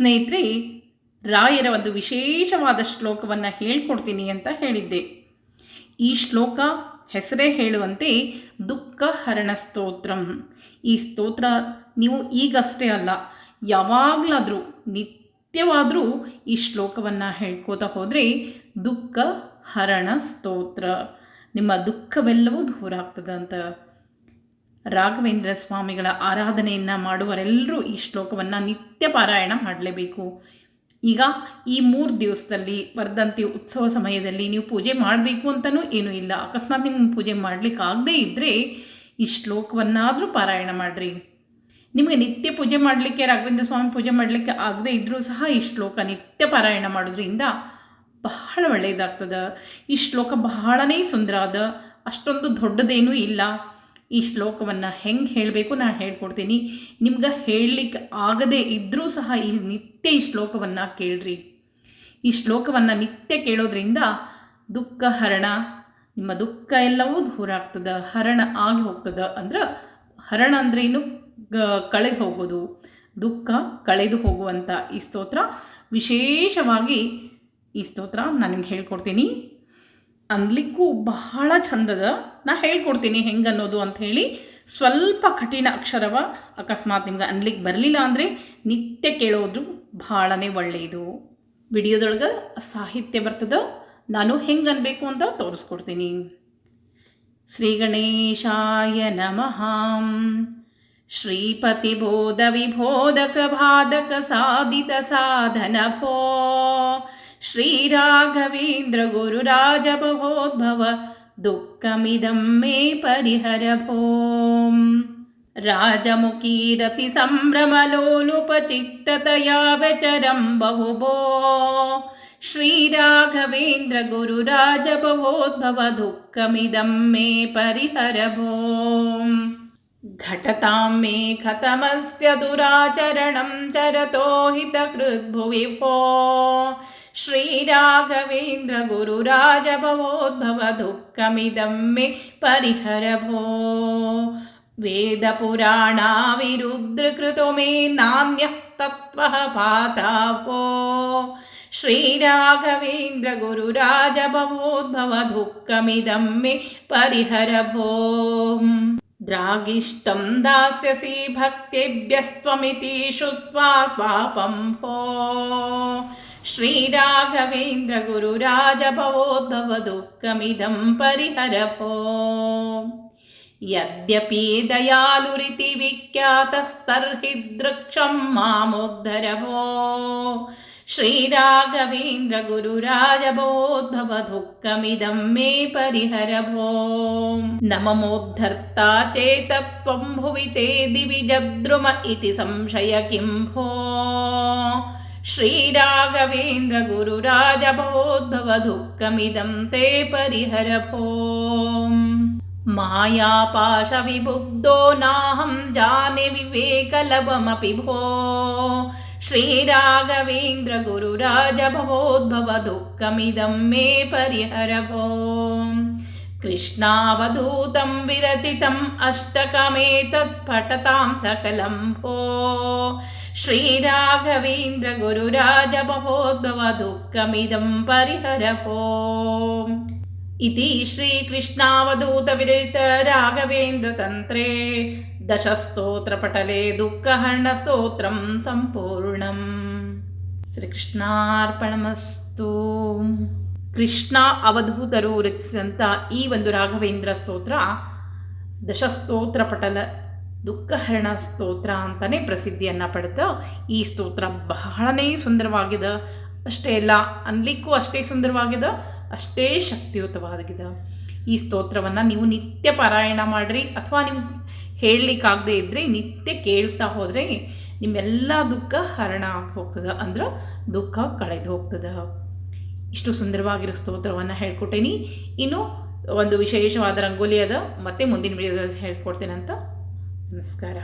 ಸ್ನೇಹಿತರೆ, ರಾಯರ ಒಂದು ವಿಶೇಷವಾದ ಶ್ಲೋಕವನ್ನು ಹೇಳ್ಕೊಡ್ತೀನಿ ಅಂತ ಹೇಳಿದ್ದೆ. ಈ ಶ್ಲೋಕ ಹೆಸರೇ ಹೇಳುವಂತೆ ದುಃಖ ಹರಣ ಸ್ತೋತ್ರಂ. ಈ ಸ್ತೋತ್ರ ನೀವು ಈಗಷ್ಟೇ ಅಲ್ಲ, ಯಾವಾಗಲಾದರೂ, ನಿತ್ಯವಾದರೂ ಈ ಶ್ಲೋಕವನ್ನು ಹೇಳ್ಕೋತಾ ಹೋದರೆ ದುಃಖ ಹರಣ ಸ್ತೋತ್ರ. ನಿಮ್ಮ ದುಃಖವೆಲ್ಲವೂ ದೂರ ಆಗ್ತದಂತ ರಾಘವೇಂದ್ರ ಸ್ವಾಮಿಗಳ ಆರಾಧನೆಯನ್ನು ಮಾಡುವರೆಲ್ಲರೂ ಈ ಶ್ಲೋಕವನ್ನು ನಿತ್ಯ ಪಾರಾಯಣ ಮಾಡಲೇಬೇಕು. ಈಗ ಈ ಮೂರು ದಿವಸದಲ್ಲಿ ವರ್ಧಂತಿ ಉತ್ಸವ ಸಮಯದಲ್ಲಿ ನೀವು ಪೂಜೆ ಮಾಡಬೇಕು ಅಂತಲೂ ಏನೂ ಇಲ್ಲ. ಅಕಸ್ಮಾತ್ ನಿಮ್ಮ ಪೂಜೆ ಮಾಡಲಿಕ್ಕಾಗದೇ ಇದ್ದರೆ ಈ ಶ್ಲೋಕವನ್ನಾದರೂ ಪಾರಾಯಣ ಮಾಡಿರಿ. ನಿಮಗೆ ನಿತ್ಯ ಪೂಜೆ ಮಾಡಲಿಕ್ಕೆ, ರಾಘವೇಂದ್ರ ಸ್ವಾಮಿ ಪೂಜೆ ಮಾಡಲಿಕ್ಕೆ ಆಗದೇ ಇದ್ದರೂ ಸಹ ಈ ಶ್ಲೋಕ ನಿತ್ಯ ಪಾರಾಯಣ ಮಾಡೋದ್ರಿಂದ ಬಹಳ ಒಳ್ಳೆಯದಾಗ್ತದೆ ಈ ಶ್ಲೋಕ ಬಹಳನೇ ಸುಂದರ ಅದ. ಅಷ್ಟೊಂದು ದೊಡ್ಡದೇನೂ ಇಲ್ಲ. ಈ ಶ್ಲೋಕವನ್ನು ಹೆಂಗೆ ಹೇಳಬೇಕು ನಾನು ಹೇಳ್ಕೊಡ್ತೀನಿ. ನಿಮ್ಗೆ ಹೇಳಲಿಕ್ಕೆ ಆಗದೇ ಇದ್ದರೂ ಸಹ ಈ ನಿತ್ಯ ಈ ಶ್ಲೋಕವನ್ನು ಕೇಳ್ರಿ. ಈ ಶ್ಲೋಕವನ್ನು ನಿತ್ಯ ಕೇಳೋದ್ರಿಂದ ದುಃಖ ಹರಣ, ನಿಮ್ಮ ದುಃಖ ಎಲ್ಲವೂ ದೂರ ಆಗ್ತದೆ, ಹರಣ ಆಗಿ ಹೋಗ್ತದೆ. ಅಂದ್ರೆ ಹರಣ ಅಂದ್ರೆ ಏನು ಕಳೆದು ಹೋಗೋದು, ದುಃಖ ಕಳೆದು ಹೋಗುವಂಥ ಈ ಸ್ತೋತ್ರ. ವಿಶೇಷವಾಗಿ ಈ ಸ್ತೋತ್ರ ನಾನು ನಿಮ್ಗೆ ಹೇಳ್ಕೊಡ್ತೀನಿ. ಅನ್ಲಿಕ್ಕೂ ಬಹಳ ಚಂದದ ನಾ ಹೇಳ್ಕೊಡ್ತೀನಿ ಹೆಂಗೆ ಅನ್ನೋದು ಅಂತ ಹೇಳಿ ಸ್ವಲ್ಪ ಕಠಿಣ ಅಕ್ಷರವ ಅಕಸ್ಮಾತ್ ನಿಮ್ಗೆ ಅನ್ಲಿಕ್ಕೆ ಬರಲಿಲ್ಲ ಅಂದರೆ ನಿತ್ಯ ಕೇಳೋದು ಭಾಳನೇ ಒಳ್ಳೆಯದು. ವಿಡಿಯೋದೊಳಗೆ ಸಾಹಿತ್ಯ ಬರ್ತದೆ, ನಾನು ಹೆಂಗೆ ಅನ್ಬೇಕು ಅಂತ ತೋರಿಸ್ಕೊಡ್ತೀನಿ. ಶ್ರೀ ಗಣೇಶಾಯ ನಮಃ. श्रीपतिबोधविबोधकबाधकसाधितसाधनभो श्रीराघवेन्द्रगुरुराजभवोद्भव दुःखमिदं मे परिहर भो राजमुकीरतिसम्भ्रमलोलुपचित्ततया व्यचरं बहुभो। श्रीराघवेन्द्रगुरुराजभवोद्भव दुःखमिदं मे परिहर भो घटतां मे कथमस्य दुराचरणं चरतो हितकृद्भुवि भो श्रीराघवेन्द्र गुरुराजभवोद्भव दुःखमिदं मे परिहर भो वेदपुराणाविरुद्रकृतो मे नान्यः तत्त्वः पाता भो श्रीराघवेन्द्र गुरुराजभवोद्भव दुःखमिदं मे परिहर भो द्रागिष्टं दास्यसि भक्तेभ्यस्त्वमिति श्रुत्वा पापं भो। श्रीराघवेन्द्र गुरुराजभवोद्भव दुःखमिदं परिहर भो। यद्यपि दयालुरिति विख्यातस्तर्हि दृक्षं मामुद्धर भो श्रीराघवेन्द्र गुरुराजबोद्धव दुःखमिदं मे परिहर भो नममोद्धर्ता चेतत्वं भुवि ते दिवि जद्रुम इति संशय किं भो। श्रीराघवेन्द्र गुरुराजभवोद्भव दुःखमिदं ते परिहर भो मायापाशविबुद्धो नाहं जाने विवेकलभमपि भो श्रीराघवेन्द्र गुरुराजभवोद्भव दुःखमिदं मे परिहर भो कृष्णावधूतं विरचितम् अष्टकमेतत्पठतां सकलं भो श्रीराघवेन्द्र गुरुराजभवोद्भव दुःखमिदं परिहर भो इति श्रीकृष्णावधूतविरचित राघवेन्द्रतन्त्रे ದಶಸ್ತೋತ್ರಪಟಲೆ ದುಃಖಹರ್ಣಸ್ತೋತ್ರಂ ಸಂಪೂರ್ಣಂ ಶ್ರೀಕೃಷ್ಣಾರ್ಪಣಮಸ್ತು ಕೃಷ್ಣ ಅವಧೂತರು ರಚಿಸಿದಂಥ ಈ ಒಂದು ರಾಘವೇಂದ್ರ ಸ್ತೋತ್ರ ದಶಸ್ತೋತ್ರ ಪಟಲ ದುಃಖಹರಣ ಸ್ತೋತ್ರ ಅಂತಲೇ ಪ್ರಸಿದ್ಧಿಯನ್ನು ಪಡೆದ ಈ ಸ್ತೋತ್ರ ಬಹಳನೇ ಸುಂದರವಾಗಿದೆ ಅಷ್ಟೇ ಅಲ್ಲ ಅನ್ಲಿಕ್ಕೂ ಅಷ್ಟೇ ಸುಂದರವಾಗಿದೆ ಅಷ್ಟೇ ಶಕ್ತಿಯುತವಾಗಿದೆ ಈ ಸ್ತೋತ್ರವನ್ನು ನೀವು ನಿತ್ಯ ಪಾರಾಯಣ ಮಾಡಿರಿ ಅಥವಾ ನೀವು ಹೇಳಲಿಕ್ಕಾಗದೇ ಇದ್ದರೆ ನಿತ್ಯ ಕೇಳ್ತಾ ಹೋದರೆ ನಿಮ್ಮೆಲ್ಲ ದುಃಖ ಹರಣ ಆಗಿ ಹೋಗ್ತದೆ ಅಂದ್ರೆ ದುಃಖ ಕಳೆದು ಹೋಗ್ತದೆ. ಇಷ್ಟು ಸುಂದರವಾಗಿರೋ ಸ್ತೋತ್ರವನ್ನು ಹೇಳ್ಕೊಟ್ಟೇನಿ. ಇನ್ನು ಒಂದು ವಿಶೇಷವಾದ ರಂಗೋಲಿ ಅದ ಮತ್ತೆ ಮುಂದಿನ ವಿಡಿಯೋದಲ್ಲಿ ಹೇಳ್ಕೊಡ್ತೇನೆ ಅಂತ ನಮಸ್ಕಾರ.